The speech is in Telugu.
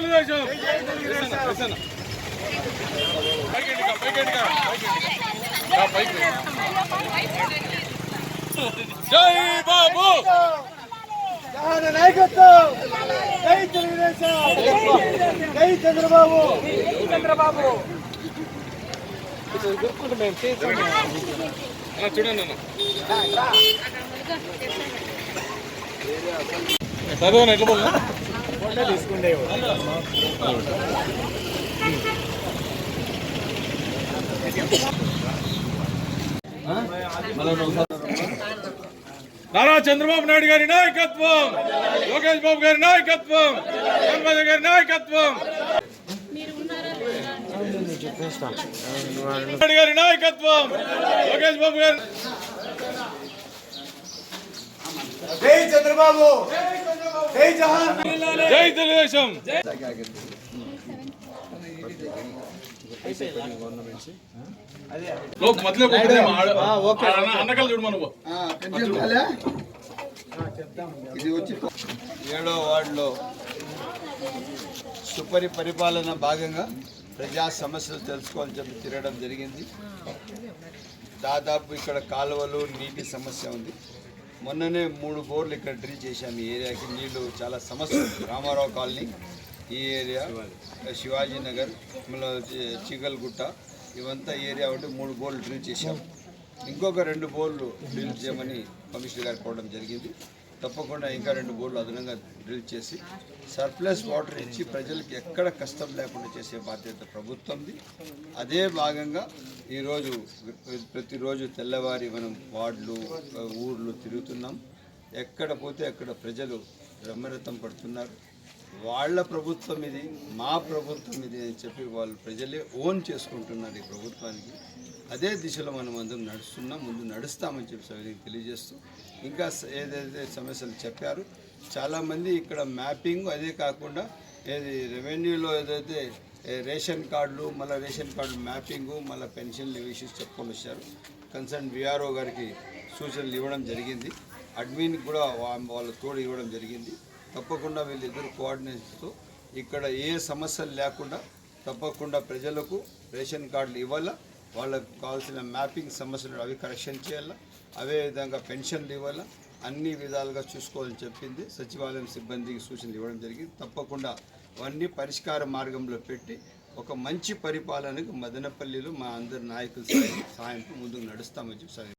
తెలుగుదేశం. జై బాబు. నాయకత్వం. జై తెలుగుదేశం. జై చంద్రబాబు. చంద్రబాబు. చూడండి చదవను ఎట్లా పోదు తీసుకుండే నారా చంద్రబాబు నాయుడు గారి నాయకత్వం లోకేష్ బాబు గారి నాయకత్వం చంద్రబాబు గారి నాయకత్వం. నాయుడు గారి నాయకత్వం లోకేష్ బాబు గారి జై చంద్రబాబు! జై జహాన్. జై తెలుగుదేశం. లోక్ అన్నకల్ చూడు ఇది వచ్చి ఏడో వార్డులో సుపరి పరిపాలన భాగంగా ప్రజా సమస్యలు తెలుసుకోవాలని చెప్పి తిరగడం జరిగింది. దాదాపు ఇక్కడ కాలువలు నీటి సమస్య ఉంది. మొన్ననే మూడు బోర్లు ఇక్కడ డ్రిల్ చేశాము ఈ ఏరియాకి. నీళ్ళు చాలా సమస్య. రామారావు కాలనీ ఈ ఏరియా శివాజీ నగర్ మళ్ళీ ఇవంతా ఏరియా ఒకటి మూడు బోర్లు డ్రిల్ చేశాము ఇంకొక రెండు బోర్లు డ్రిల్ చేయమని కమిషనర్ గారు కోవడం జరిగింది. తప్పకుండా ఇంకా రెండు బోర్లు అదనంగా డ్రిల్ చేసి సర్ప్లస్ వాటర్ ఇచ్చి ప్రజలకు ఎక్కడ కష్టం లేకుండా చేసే బాధ్యత ప్రభుత్వంది. అదే భాగంగా ఈరోజు ప్రతిరోజు తెల్లవారి మనం వార్డులు ఊర్లు తిరుగుతున్నాం. ఎక్కడ పోతే అక్కడ ప్రజలు బ్రహ్మరథం పడుతున్నారు. వాళ్ళ ప్రభుత్వం ఇది మా ప్రభుత్వం ఇది అని చెప్పి వాళ్ళు ప్రజలే ఓన్ చేసుకుంటున్నారు ఈ ప్రభుత్వానికి. అదే దిశలో మనం అందరం నడుస్తున్నాం ముందు నడుస్తామని చెప్పి సభకి తెలియజేస్తూ ఇంకా ఏదైతే సమస్యలు చెప్పారు చాలామంది ఇక్కడ మ్యాపింగ్ అదే కాకుండా ఏది రెవెన్యూలో ఏదైతే రేషన్ కార్డులు మళ్ళీ రేషన్ కార్డు మ్యాపింగు మళ్ళీ పెన్షన్లు ఇష్యూస్ చెప్పుకొని వచ్చారు. కన్సర్న్ విఆర్ఓ గారికి సూచనలు ఇవ్వడం జరిగింది. అడ్మిన్కి కూడా వాళ్ళ తోడు ఇవ్వడం జరిగింది. తప్పకుండా వీళ్ళిద్దరు కోఆర్డినేషన్తో ఇక్కడ ఏ సమస్యలు లేకుండా తప్పకుండా ప్రజలకు రేషన్ కార్డులు ఇవ్వాలా వాళ్ళకు కావాల్సిన మ్యాపింగ్ సమస్యలు అవి కరెక్షన్ చేయాలా? అవే విధంగా పెన్షన్లు ఇవ్వాలా? అన్ని విధాలుగా చూసుకోవాలని చెప్పింది. సచివాలయం సిబ్బందికి సూచనలు ఇవ్వడం జరిగింది. తప్పకుండా అవన్నీ పరిష్కార మార్గంలో పెట్టి ఒక మంచి పరిపాలనకు మదనపల్లిలో మా అందరి నాయకుల సాయంత్రం ముందుకు నడుస్తామని చెప్పి